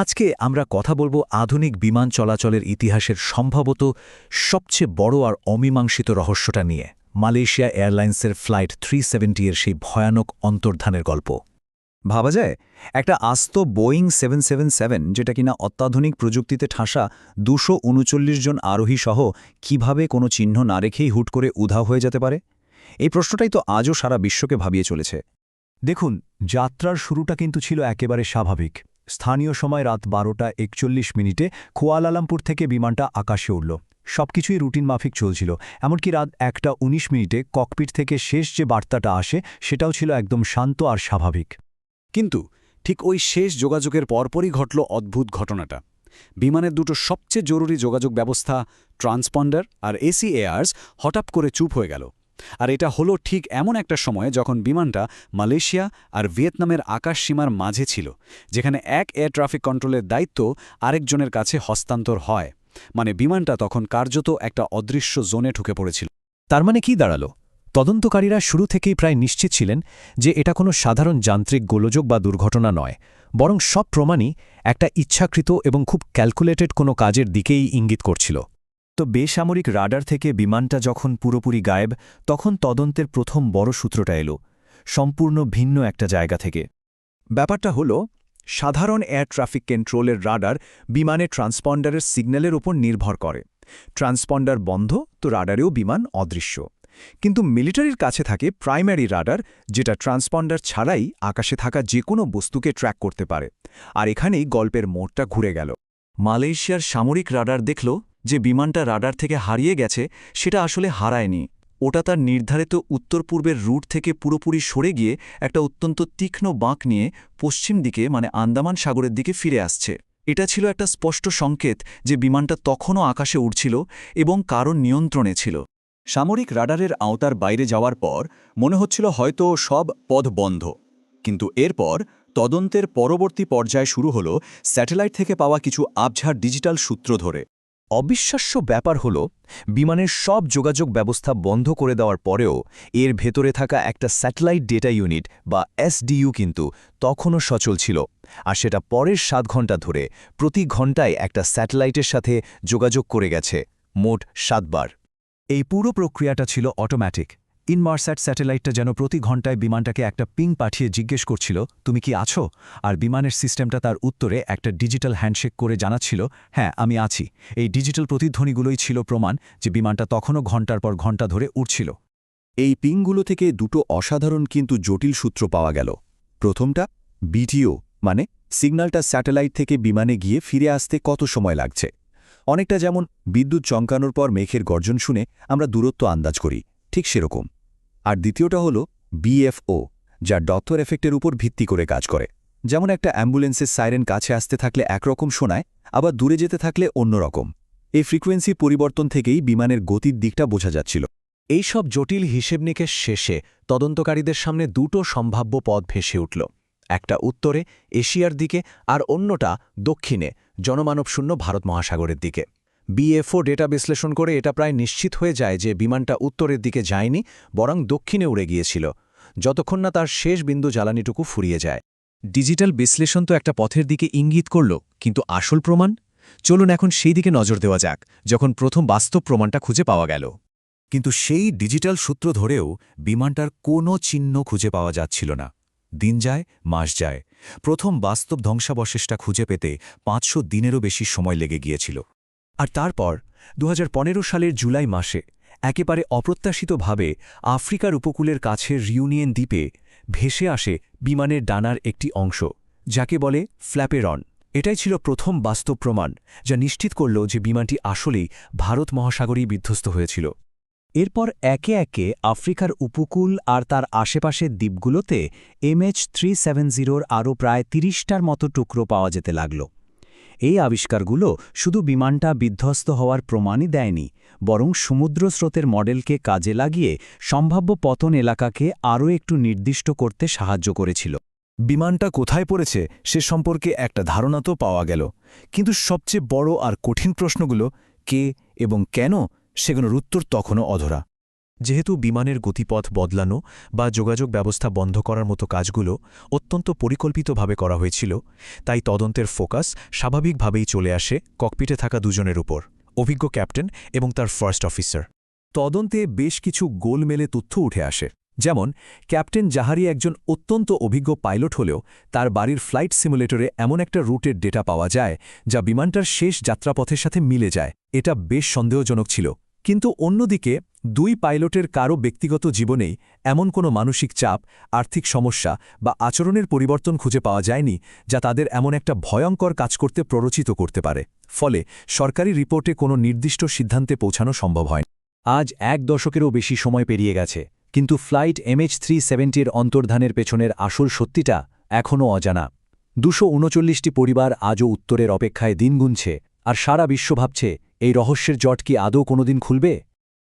আজকে আমরা কথা বলব আধুনিক বিমান চলাচলের ইতিহাসের সম্ভবত সবচেয়ে বড় আর অমীমাংসিত রহস্যটা নিয়ে, মালয়েশিয়া এয়ারলাইন্সের ফ্লাইট থ্রি এর সেই ভয়ানক অন্তর্ধানের গল্প। ভাবা যায়, একটা আস্ত বোয়িং সেভেন সেভেন সেভেন যেটা কিনা অত্যাধুনিক প্রযুক্তিতে ঠাসা দুশো উনচল্লিশ জন আরোহী সহ কীভাবে কোনো চিহ্ন না রেখেই হুট করে উধাও হয়ে যেতে পারে? এই প্রশ্নটাই তো আজও সারা বিশ্বকে ভাবিয়ে চলেছে। দেখুন, যাত্রার শুরুটা কিন্তু ছিল একেবারে স্বাভাবিক। স্থানীয় সময় রাত বারোটা একচল্লিশ মিনিটে কুয়ালালামপুর থেকে বিমানটা আকাশে উঠল সবকিছুই রুটিন মাফিক চলছিল, এমনকি রাত একটা ১৯ মিনিটে ককপিট থেকে শেষ যে বার্তাটা আসে, সেটাও ছিল একদম শান্ত আর স্বাভাবিক। কিন্তু ঠিক ওই শেষ যোগাযোগের পরপরই ঘটল অদ্ভুত ঘটনাটা। বিমানের দুটো সবচেয়ে জরুরি যোগাযোগ ব্যবস্থা, ট্রান্সপন্ডার আর এসি এয়ার্স হঠাৎ করে চুপ হয়ে গেল। আর এটা হলো ঠিক এমন একটা সময় যখন বিমানটা মালয়েশিয়া আর ভিয়েতনামের আকাশ সীমার মাঝে ছিল, যেখানে এক এয়ার ট্রাফিক কন্ট্রোলের দায়িত্ব আরেকজনের কাছে হস্তান্তর হয়। মানে বিমানটা তখন কার্যত একটা অদৃশ্য জোনে ঢুকে পড়েছিল। তার মানে কি দাঁড়াল? তদন্তকারীরা শুরু থেকেই প্রায় নিশ্চিত ছিলেন যে এটা কোনো সাধারণ যান্ত্রিক গোলযোগ বা দুর্ঘটনা নয়, বরং সব প্রমাণই একটা ইচ্ছাকৃত এবং খুব ক্যালকুলেটেড কোনো কাজের দিকেই ইঙ্গিত করছিল। তো বেসামরিক রাডার থেকে বিমানটা যখন পুরোপুরি গায়েব, তখন তদন্তের প্রথম বড় সূত্রটা এলো, সম্পূর্ণ ভিন্ন একটা জায়গা থেকে। ব্যাপারটা হল, সাধারণ এয়ার ট্রাফিক কন্ট্রোলের রাডার বিমানের ট্রান্সপন্ডারের সিগন্যালের ওপর নির্ভর করে। ট্রান্সপন্ডার বন্ধ, তো রাডারেও বিমান অদৃশ্য। কিন্তু মিলিটারির কাছে থাকে প্রাইমারি রাডার, যেটা ট্রান্সপন্ডার ছাড়াই আকাশে থাকা যে কোনো বস্তুকে ট্র্যাক করতে পারে। আর এখানেই গল্পের মোড়টা ঘুরে গেল। মালয়েশিয়ার সামরিক রাডার দেখল যে বিমানটা রাডার থেকে হারিয়ে গেছে, সেটা আসলে হারায়নি। ওটা তার নির্ধারিত উত্তর পূর্বের রুট থেকে পুরোপুরি সরে গিয়ে একটা অত্যন্ত তীক্ষ্ণ বাঁক নিয়ে পশ্চিম দিকে মানে আন্দামান সাগরের দিকে ফিরে আসছে। এটা ছিল একটা স্পষ্ট সংকেত যে বিমানটা তখনও আকাশে উড়ছিল এবং কারণ নিয়ন্ত্রণে ছিল। সামরিক রাডারের আওতার বাইরে যাওয়ার পর মনে হচ্ছিল হয়তো সব পথ বন্ধ। কিন্তু এরপর তদন্তের পরবর্তী পর্যায় শুরু হল স্যাটেলাইট থেকে পাওয়া কিছু আবঝার ডিজিটাল সূত্র ধরে। অবিশ্বাস্য ব্যাপার হল, বিমানের সব যোগাযোগ ব্যবস্থা বন্ধ করে দেওয়ার পরেও এর ভেতরে থাকা একটা স্যাটেলাইট ডেটা ইউনিট বা এসডিইউ কিন্তু তখনও সচল ছিল। আর সেটা পরের সাত ঘণ্টা ধরে প্রতি ঘন্টায় একটা স্যাটেলাইটের সাথে যোগাযোগ করে গেছে, মোট সাতবার। এই পুরো প্রক্রিয়াটা ছিল অটোম্যাটিক ইনমার্স্যাট স্যাটেলাইটটা যেন প্রতি ঘন্টায় বিমানটাকে একটা পিং পাঠিয়ে জিজ্ঞেস করছিল, তুমি কি আছো? আর বিমানের সিস্টেমটা তার উত্তরে একটা ডিজিটাল হ্যান্ডশেক করে জানাচ্ছিল হ্যাঁ আমি আছি। এই ডিজিটাল প্রতিধ্বনিগুলোই ছিল প্রমাণ যে বিমানটা তখনও ঘণ্টার পর ঘণ্টা ধরে উঠছিল এই পিংগুলো থেকে দুটো অসাধারণ কিন্তু জটিল সূত্র পাওয়া গেল। প্রথমটা, বিটিও মানে সিগন্যালটা স্যাটেলাইট থেকে বিমানে গিয়ে ফিরে আসতে কত সময় লাগছে? অনেকটা যেমন বিদ্যুৎ চমকানোর পর মেঘের গর্জন শুনে আমরা দূরত্ব আন্দাজ করি, ঠিক সেরকম। আর দ্বিতীয়টা হল বিএফও যা ডক্টর এফেক্টের উপর ভিত্তি করে কাজ করে। যেমন একটা অ্যাম্বুলেন্সের সাইরেন কাছে আসতে থাকলে একরকম শোনায়, আবার দূরে যেতে থাকলে অন্যরকম। এই ফ্রিকোয়েন্সি পরিবর্তন থেকেই বিমানের গতির দিকটা বোঝা যাচ্ছিল। এইসব জটিল হিসেব নিকেশ শেষে তদন্তকারীদের সামনে দুটো সম্ভাব্য পথ ভেসে উঠল। একটা উত্তরে এশিয়ার দিকে আর অন্যটা দক্ষিণে, জনমানবশূন্য ভারত মহাসাগরের দিকে। বিএফও ডেটা বিশ্লেষণ করে এটা প্রায় নিশ্চিত হয়ে যায় যে বিমানটা উত্তরের দিকে যায়নি, বরং দক্ষিণে উড়ে গিয়েছিল। যতক্ষণ না তার শেষ বিন্দু জ্বালানিটুকু ফুরিয়ে যায়। ডিজিটাল বিশ্লেষণ তো একটা পথের দিকে ইঙ্গিত করল, কিন্তু আসল প্রমাণ? চলুন এখন সেই দিকে নজর দেওয়া যাক, যখন প্রথম বাস্তব প্রমাণটা খুঁজে পাওয়া গেল। কিন্তু সেই ডিজিটাল সূত্র ধরেও বিমানটার কোনো চিহ্ন খুঁজে পাওয়া যাচ্ছিল না। দিন যায়, মাস যায়। প্রথম বাস্তব ধ্বংসাবশেষটা খুঁজে পেতে পাঁচশো দিনেরও বেশি সময় লেগে গিয়েছিল। আর তারপর দু হাজার পনেরো সালের জুলাই মাসে একেবারে অপ্রত্যাশিতভাবে আফ্রিকার উপকূলের কাছের রিউনিয়ন দ্বীপে ভেসে আসে বিমানের ডানার একটি অংশ, যাকে বলে ফ্ল্যাপেরন। এটাই ছিল প্রথম বাস্তব প্রমাণ যা নিশ্চিত করল যে বিমানটি আসলেই ভারত মহাসাগরেই বিধ্বস্ত হয়েছিল। এরপর একে একে আফ্রিকার উপকূল আর তার আশেপাশের দ্বীপগুলোতে এমএচ থ্রি সেভেন জিরোর আরও প্রায় তিরিশটার মতো টুকরো পাওয়া যেতে লাগল। এই আবিষ্কারগুলো শুধু বিমানটা বিধ্বস্ত হওয়ার প্রমাণই দেয়নি, বরং সমুদ্র স্রোতের মডেলকে কাজে লাগিয়ে সম্ভাব্য পতন এলাকাকে আরও একটু নির্দিষ্ট করতে সাহায্য করেছিল। বিমানটা কোথায় পড়েছে সে সম্পর্কে একটা ধারণা তো পাওয়া গেল, কিন্তু সবচেয়ে বড় আর কঠিন প্রশ্নগুলো কে এবং কেন সেগুলোর উত্তর তখনও অধরা। যেহেতু বিমানের গতিপথ বদলানো বা যোগাযোগ ব্যবস্থা বন্ধ করার মতো কাজগুলো অত্যন্ত পরিকল্পিতভাবে করা হয়েছিল, তাই তদন্তের ফোকাস স্বাভাবিকভাবেই চলে আসে ককপিটে থাকা দুজনের উপর, অভিজ্ঞ ক্যাপ্টেন এবং তার ফার্স্ট অফিসার। তদন্তে বেশ কিছু গোলমেলে তথ্য উঠে আসে, যেমন ক্যাপ্টেন জাহারি একজন অত্যন্ত অভিজ্ঞ পাইলট হলেও তার বাড়ির ফ্লাইট সিমুলেটরে এমন একটা রুটের ডেটা পাওয়া যায় যা বিমানটার শেষ যাত্রাপথের সাথে মিলে যায়, এটা বেশ সন্দেহজনক ছিল। কিন্তু অন্যদিকে দুই পাইলটের কারও ব্যক্তিগত জীবনেই এমন কোনো মানসিক চাপ, আর্থিক সমস্যা বা আচরণের পরিবর্তন খুঁজে পাওয়া যায়নি যা তাদের এমন একটা ভয়ঙ্কর কাজ করতে প্ররোচিত করতে পারে। ফলে সরকারি রিপোর্টে কোনো নির্দিষ্ট সিদ্ধান্তে পৌঁছানো সম্ভব হয় আজ এক দশকেরও বেশি সময় পেরিয়ে গেছে, কিন্তু ফ্লাইট এমএইচ থ্রি সেভেন্টির অন্তর্ধানের পেছনের আসল সত্যিটা এখনও অজানা। দুশো উনচল্লিশটি পরিবার আজও উত্তরের অপেক্ষায় দিন গুনছে, আর সারা বিশ্ব ভাবছে, এই রহস্যের জট কি আদৌ কোনোদিন খুলবে?